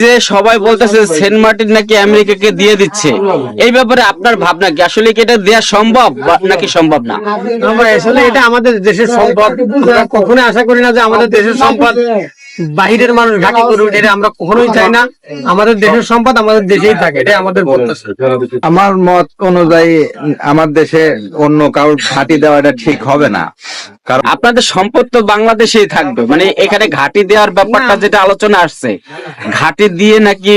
যে সবাই বলতেছে সেন্ট মার্টিন নাকি আমেরিকাকে দিয়ে দিচ্ছে। এই ব্যাপারে আপনার ভাবনা কি? আসলে কি এটা দেওয়া সম্ভব নাকি সম্ভব না? আমরা আসলে এটা আমাদের দেশের সম্পদ। কখনো আশা করি না যে আমাদের দেশের সম্পদ বাহিরের মানুষ ঘাটি করুক এটা আমরা কখনোই চাই না। আমাদের দেশের সম্পদ আমাদের দেশেই থাকে এটা আমাদের আমার মত অনুযায়ী আমার দেশে অন্য কারোর ঘাঁটি দেওয়াটা ঠিক হবে না। কারণ আপনাদের সম্পদ তো বাংলাদেশেই থাকবে। মানে এখানে ঘাটি দেওয়ার ব্যাপারটা যেটা আলোচনা আসছে ঘাটি দিয়ে নাকি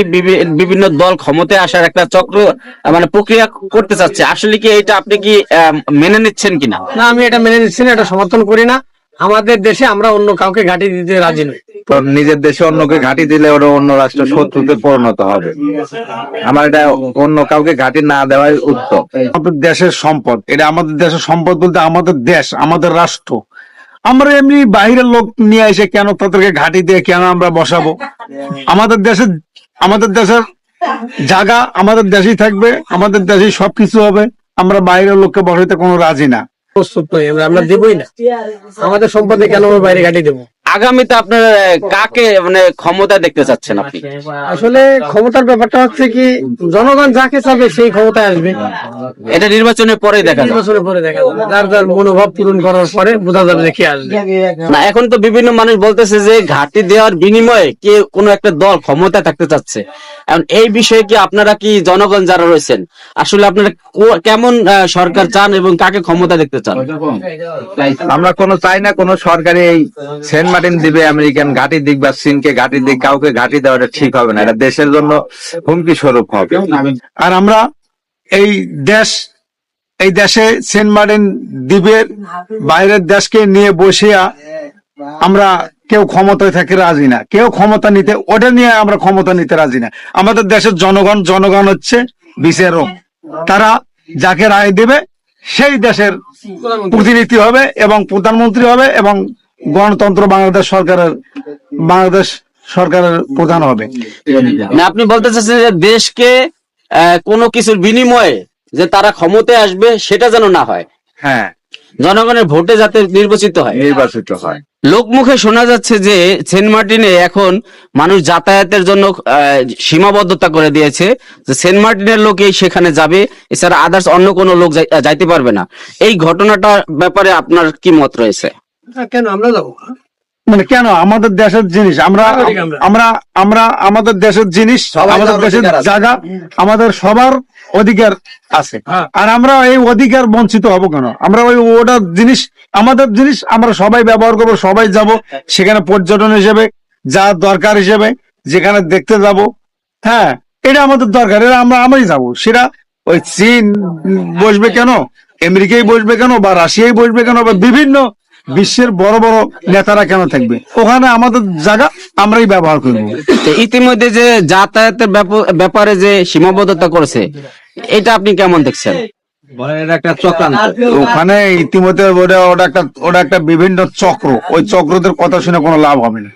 বিভিন্ন দল ক্ষমতায় আসার একটা চক্র আহ, মানে প্রক্রিয়া করতে চাচ্ছে। আসলে কি এটা আপনি কি আহ, মেনে নিচ্ছেন কিনা? না আমি এটা মেনে নিচ্ছি না এটা সমর্থন করি না। আমাদের দেশে আমরা অন্য কাউকে ঘাটি দিতে রাজি নই। নিজের দেশে অন্যকে ঘাঁটি দিলে ওরা অন্য রাষ্ট্র শত্রুতে পরিণত হবে। আমার এটা অন্য কাউকে ঘাঁটি না দেওয়াই উত্তম। আমাদের দেশের সম্পদ, এটা আমাদের দেশের সম্পদ বলতে আমাদের দেশ, আমাদের রাষ্ট্র। আমরা এমনি বাইরের লোক নিয়ে এসে কেন তাদেরকে ঘাঁটি দিয়ে কেন আমরা বসাবো? আমাদের দেশের আমাদের দেশের জায়গা আমাদের দেশেই থাকবে, আমাদের দেশেই সবকিছু হবে। আমরা বাইরের লোককে বসাইতে কোনো রাজি না। প্রস্তুত নই আমরা দেবই না। আমাদের সম্পদে কেন আমরা বাইরে ঘাটি দেবো? আগামীতে আপনার কাকে মানে ক্ষমতা দেখতে চাচ্ছেন আপনি? আসলে ক্ষমতার ব্যাপারটা হচ্ছে কি জনগণ যাকে চাবে সেই ক্ষমতায় আসবে। এটা নির্বাচনের পরেই দেখা যাবে। নির্বাচনের পরে দেখা যাবে। যার যার মনোভাব পূরণ করার পরে বোঝা যাবে যে কে আসবে। না এখন তো বিভিন্ন মানুষ বলতেছে যে ঘাটি দেওয়ার বিনিময়ে কে কোনো একটা দল ক্ষমতায় থাকতে চাচ্ছে। এখন এই বিষয়ে কি আপনারা কি জনগণ যারা রয়েছেন আসলে আপনারা কেমন আহ, সরকার চান এবং কাকে ক্ষমতা দেখতে চান? আমরা কোনো চাই না কোনো সরকারি সেন্ট মার্টিন দিবে আমেরিকান ঘাঁটি দিক বা চীনকে ঘাঁটি দিক কাউকে ঘাঁটি দেওয়াটা ঠিক হবে না। এটা দেশের জন্য হুমকি স্বরূপ হবে। আর আমরা এই দেশ এই দেশে সেন্ট মার্টিন দ্বীপের বাইরের দেশকে নিয়ে বসিয়া আমরা কেউ ক্ষমতায় থাকতে রাজি না। কেউ ক্ষমতা নিতে ওটা নিয়ে আমরা ক্ষমতা নিতে রাজি না। আমাদের দেশের জনগণ জনগণ হচ্ছে বিচারক তারা যাকে রায় দেবে সেই দেশের প্রতিনিধি হবে এবং প্রধানমন্ত্রী হবে এবং গণতন্ত্র বাংলাদেশ সরকারের বাংলাদেশ সরকারের প্রধান হবে। না আপনি বলতে চাচ্ছেন যে দেশকে কোনো কিছুর বিনিময়ে যে তারা ক্ষমতায় আসবে সেটা যেন না হয়। হ্যাঁ। জনগণের ভোটে যাতে নির্বাচিত হয়। নির্বাচিত হয়। লোকমুখে শোনা যাচ্ছে যে সেন্ট মার্টিনে এখন মানুষ যাতায়াতের জন্য সীমাবদ্ধতা করে দিয়েছে। যে সেন্ট মার্টিনের লোকেই সেখানে যাবে এছাড়া আদার্স অন্য কোনো লোক যাই- যাইতে পারবে না। এই ঘটনাটার ব্যাপারে আপনার কি মত রয়েছে? কেন আমরা যাব মানে কেন? আমাদের দেশের জিনিস আমরা আমরা। আমরা। আমাদের দেশের জিনিস আমাদের দেশের জায়গা আমাদের সবার অধিকার আছে। হ্যাঁ। আর আমরা এই অধিকার বঞ্চিত হব কেন? আমরা ওই ওটা জিনিস আমাদের জিনিস আমরা সবাই ব্যবহার করব সবাই যাব সেখানে পর্যটন হিসেবে যা দরকার হিসেবে যেখানে দেখতে যাব। হ্যাঁ এটা আমাদের দরকার এটা আমরা আমরাই যাব। সেটা ওই চীন বসবে কেন? আমেরিকাই বসবে কেন? বা রাশিয়াই বসবে কেন? বা বিভিন্ন বিশ্বের বড় বড় নেতারা কেন থাকবে? ওখানে আমাদের জায়গা আমরাই ব্যবহার করব। ইতিমধ্যে যে যাতায়াতের ব্যাপ- ব্যাপারে যে সীমাবদ্ধতা করেছে এটা আপনি কেমন দেখছেন? ওখানে ইতিমধ্যে ওটা একটা ওটা একটা বিভিন্ন চক্র। ওই চক্রদের কথা শুনে কোনো লাভ হবে না।